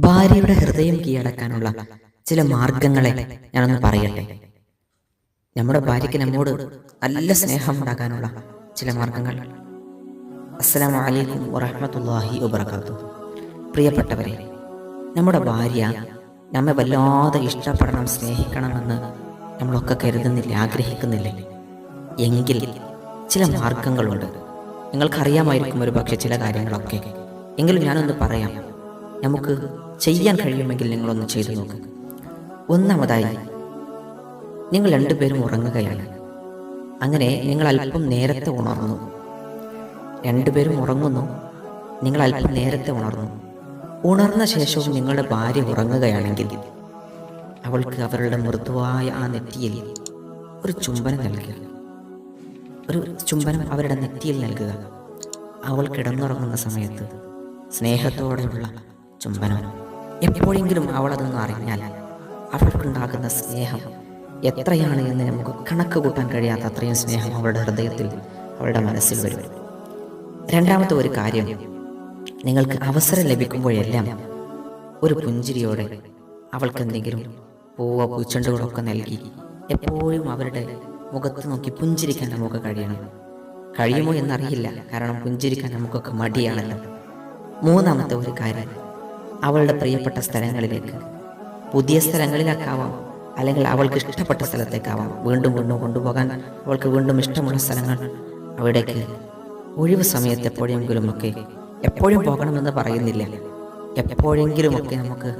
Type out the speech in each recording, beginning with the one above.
ഭാര്യയുടെ ഹൃദയം കീഴടക്കാനുള്ള ചില മാർഗങ്ങളെ ഞാനൊന്ന് പറയട്ടെ. നമ്മുടെ ഭാര്യയ്ക്ക് നമ്മോട് നല്ല സ്നേഹം ഉണ്ടാക്കാനുള്ള ചില മാർഗങ്ങൾ. അസ്സലാമു അലൈക്കും വറഹ്മത്തുള്ളാഹി വബറകാതുഹു. പ്രിയപ്പെട്ടവരെ നമ്മുടെ ഭാര്യ നമ്മെ വല്ലാതെ ഇഷ്ടപ്പെടണം സ്നേഹിക്കണമെന്ന് നമ്മളൊക്കെ കരുതുന്നില്ല ആഗ്രഹിക്കുന്നില്ലേ. എങ്കിൽ ചില മാർഗങ്ങളുണ്ട്. നിങ്ങൾക്കറിയാമായിരിക്കും ഒരു പക്ഷേ ചില കാര്യങ്ങളൊക്കെ. എങ്കിലും ഞാനൊന്ന് പറയാം. നമുക്ക് ചെയ്യാൻ കഴിയുമെങ്കിൽ നിങ്ങളൊന്ന് ചെയ്തു നോക്കുക ഒന്നാമതായി നിങ്ങൾ രണ്ടുപേരും ഉറങ്ങുകയാണ്. അങ്ങനെ നിങ്ങൾ അല്പം നേരത്തെ ഉണർന്നു. രണ്ടുപേരും ഉറങ്ങുന്നു നിങ്ങൾ അല്പം നേരത്തെ ഉണർന്നു. ഉണർന്ന ശേഷവും നിങ്ങളുടെ ഭാര്യ ഉറങ്ങുകയാണെങ്കിൽ അവൾക്ക് അവരുടെ മൃദുവായ ആ നെറ്റിയിൽ ഒരു ചുംബനം നൽകുക. ഒരു ചുംബനം അവരുടെ നെറ്റിയിൽ നൽകുക. അവൾ കിടന്നുറങ്ങുന്ന സമയത്ത് സ്നേഹത്തോടെയുള്ള ചുംബനം. എപ്പോഴെങ്കിലും അവൾ അതൊന്നും അറിഞ്ഞാൽ അവൾക്കുണ്ടാകുന്ന സ്നേഹം എത്രയാണ് എന്ന് നമുക്ക് കണക്ക് കൂട്ടാൻ കഴിയാത്ത അത്രയും സ്നേഹം അവളുടെ ഹൃദയത്തിൽ അവളുടെ മനസ്സിൽ വരും. രണ്ടാമത്തെ ഒരു കാര്യം നിങ്ങൾക്ക് അവസരം ലഭിക്കുമ്പോഴെല്ലാം ഒരു പുഞ്ചിരിയോടെ അവൾക്ക് എന്തെങ്കിലും പൂവോ പൂച്ചെണ്ടുകളോ ഒക്കെ നൽകി എപ്പോഴും അവരുടെ മുഖത്ത് നോക്കി പുഞ്ചിരിക്കാൻ നമുക്ക് കഴിയണം. കഴിയുമോ എന്നറിയില്ല കാരണം പുഞ്ചിരിക്കാൻ നമുക്കൊക്കെ മടിയാണല്ലോ. മൂന്നാമത്തെ ഒരു കാര്യം അവളുടെ പ്രിയപ്പെട്ട സ്ഥലങ്ങളിലേക്ക്. പുതിയ സ്ഥലങ്ങളിലേക്കാവാം. അല്ലെങ്കിൽ അവൾക്ക് ഇഷ്ടപ്പെട്ട സ്ഥലത്തേക്കാവാം. വീണ്ടും വീണ്ടും കൊണ്ടുപോകാൻ അവൾക്ക് വീണ്ടും ഇഷ്ടമുള്ള സ്ഥലങ്ങൾ അവിടേക്ക്. ഒഴിവ് സമയത്ത് എപ്പോഴെങ്കിലുമൊക്കെ എപ്പോഴും പോകണമെന്ന് പറയുന്നില്ല. എപ്പോഴെങ്കിലുമൊക്കെ നമുക്ക്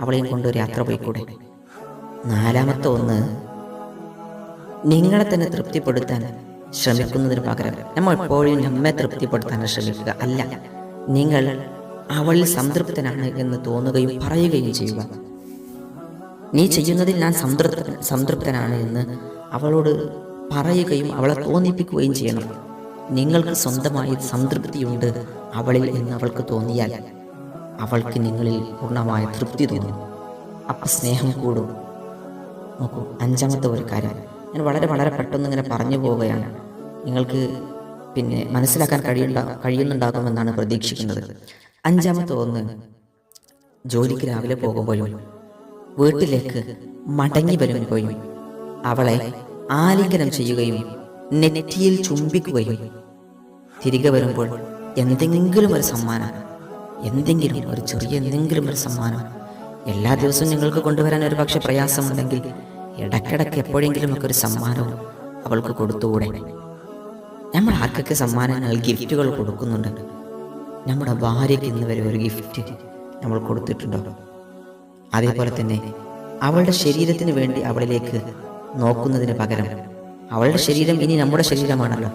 അവളെയും കൊണ്ട് ഒരു യാത്ര പോയിക്കൂടെ? നാലാമത്തെ ഒന്ന് നിങ്ങളെ തന്നെ തൃപ്തിപ്പെടുത്താൻ ശ്രമിക്കുന്നതിന് പകരം നമ്മൾ എപ്പോഴും നമ്മെ തൃപ്തിപ്പെടുത്താൻ ശ്രമിക്കുക. അല്ല നിങ്ങൾ അവളിൽ സംതൃപ്തനാണ് എന്ന് തോന്നുകയും പറയുകയും ചെയ്യുക. നീ ചെയ്യുന്നതിൽ ഞാൻ സംതൃപ്ത സംതൃപ്തനാണ് എന്ന് അവളോട് പറയുകയും അവളെ തോന്നിപ്പിക്കുകയും ചെയ്യണം. നിങ്ങൾക്ക് സ്വന്തമായി സംതൃപ്തിയുണ്ട് അവളിൽ എന്ന് അവൾക്ക് തോന്നിയാൽ അവൾക്ക് നിങ്ങളിൽ പൂർണമായ തൃപ്തി തോന്നും. അപ്പം സ്നേഹം കൂടും. നോക്കൂ അഞ്ചാമത്തെ ഒരു കാര്യം. ഞാൻ വളരെ വളരെ പെട്ടെന്ന് ഇങ്ങനെ പറഞ്ഞു പോവുകയാണ്. നിങ്ങൾക്ക് പിന്നെ മനസ്സിലാക്കാൻ കഴിയുണ്ട കഴിയുന്നുണ്ടാകുമെന്നാണ് പ്രതീക്ഷിക്കുന്നത്. അഞ്ചാമത്തെ ഒന്ന് ജോലിക്ക് രാവിലെ പോകുമ്പോഴും വീട്ടിലേക്ക് മടങ്ങി വരുമ്പോഴും അവളെ ആലിംഗനം ചെയ്യുകയും നെറ്റിയിൽ ചുംബിക്കുകയും തിരികെ വരുമ്പോൾ എന്തെങ്കിലും ഒരു സമ്മാനം എന്തെങ്കിലും ഒരു ചെറിയ എന്തെങ്കിലും ഒരു സമ്മാനം എല്ലാ ദിവസവും നിങ്ങൾക്ക് കൊണ്ടുവരാൻ ഒരു പക്ഷെ പ്രയാസമുണ്ടെങ്കിൽ ഇടയ്ക്കിടയ്ക്ക് എപ്പോഴെങ്കിലും ഒക്കെ ഒരു സമ്മാനവും അവൾക്ക് കൊടുത്തുകൂടെ? നമ്മൾ ആർക്കൊക്കെ സമ്മാനങ്ങൾ ഗിഫ്റ്റുകൾ കൊടുക്കുന്നുണ്ട്? നമ്മുടെ ഭാര്യയ്ക്ക് ഇന്ന് വരെ ഒരു ഗിഫ്റ്റ് നമ്മൾ കൊടുത്തിട്ടുണ്ടോ? അതേപോലെ തന്നെ അവളുടെ ശരീരത്തിന് വേണ്ടി അവളിലേക്ക് നോക്കുന്നതിന് പകരം അവളുടെ ശരീരം ഇനി നമ്മുടെ ശരീരമാണല്ലോ.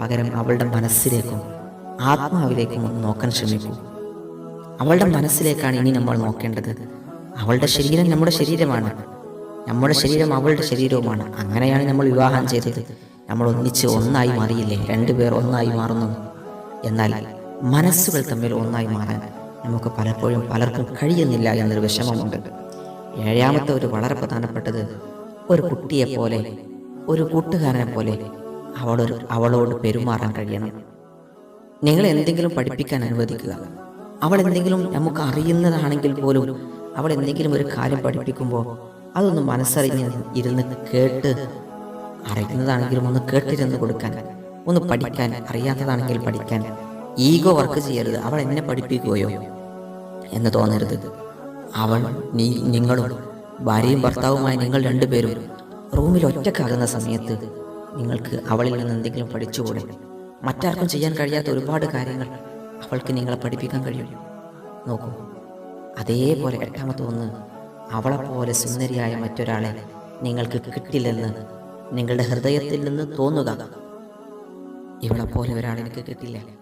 പകരം അവളുടെ മനസ്സിലേക്കും ആത്മാവിലേക്കും നോക്കാൻ ശ്രമിക്കൂ. അവളുടെ മനസ്സിലേക്കാണ് ഇനി നമ്മൾ നോക്കേണ്ടത്. അവളുടെ ശരീരം നമ്മുടെ ശരീരമാണ്. നമ്മുടെ ശരീരം അവളുടെ ശരീരവുമാണ്. അങ്ങനെയാണ് നമ്മൾ വിവാഹം ചെയ്തത്. നമ്മൾ ഒന്നിച്ച് ഒന്നായി മാറിയില്ലേ? രണ്ടുപേർ ഒന്നായി മാറുന്നു. എന്നാൽ മനസ്സുകൾ തമ്മിൽ ഒന്നായി മാറാൻ നമുക്ക് പലപ്പോഴും പലർക്കും കഴിയുന്നില്ല എന്നൊരു വിഷമമുണ്ട്. ഏഴാമത്തെ ഒരു വളരെ പ്രധാനപ്പെട്ടത് ഒരു കുട്ടിയെ പോലെ ഒരു കൂട്ടുകാരനെ പോലെ അവളൊരു അവളോട് പെരുമാറാൻ കഴിയണം. നിങ്ങൾ എന്തെങ്കിലും പഠിപ്പിക്കാൻ അനുവദിക്കുക. അവൾ എന്തെങ്കിലും നമുക്ക് അറിയുന്നതാണെങ്കിൽ പോലും അവൾ എന്തെങ്കിലും ഒരു കാര്യം പഠിപ്പിക്കുമ്പോൾ അതൊന്ന് മനസ്സറിഞ്ഞ് ഇരുന്ന് കേട്ട് അറിയുന്നതാണെങ്കിലും ഒന്ന് കേട്ടിരുന്ന് കൊടുക്കാൻ ഒന്ന് പഠിക്കാൻ അറിയാത്തതാണെങ്കിൽ പഠിക്കാൻ ഈഗോ വർക്ക് ചെയ്യരുത്. അവൾ എന്നെ പഠിപ്പിക്കുകയോ എന്ന് തോന്നരുത്. അവൾ നീ നിങ്ങളും ഭാര്യയും ഭർത്താവുമായി നിങ്ങൾ രണ്ടുപേരും റൂമിൽ ഒറ്റക്കാകുന്ന സമയത്ത് നിങ്ങൾക്ക് അവളിൽ നിന്ന് എന്തെങ്കിലും പഠിച്ചുകൂടെ? മറ്റാർക്കും ചെയ്യാൻ കഴിയാത്ത ഒരുപാട് കാര്യങ്ങൾ അവൾക്ക് നിങ്ങളെ പഠിപ്പിക്കാൻ കഴിയും. നോക്കൂ അതേപോലെ എട്ടാമത്തെ ഒന്ന് അവളെപ്പോലെ സുന്ദരിയായ മറ്റൊരാളെ നിങ്ങൾക്ക് കിട്ടില്ലെന്ന് നിങ്ങളുടെ ഹൃദയത്തിൽ നിന്ന് തോന്നുക. ഇവളെപ്പോലെ ഒരാളെനിക്ക് കിട്ടില്ല.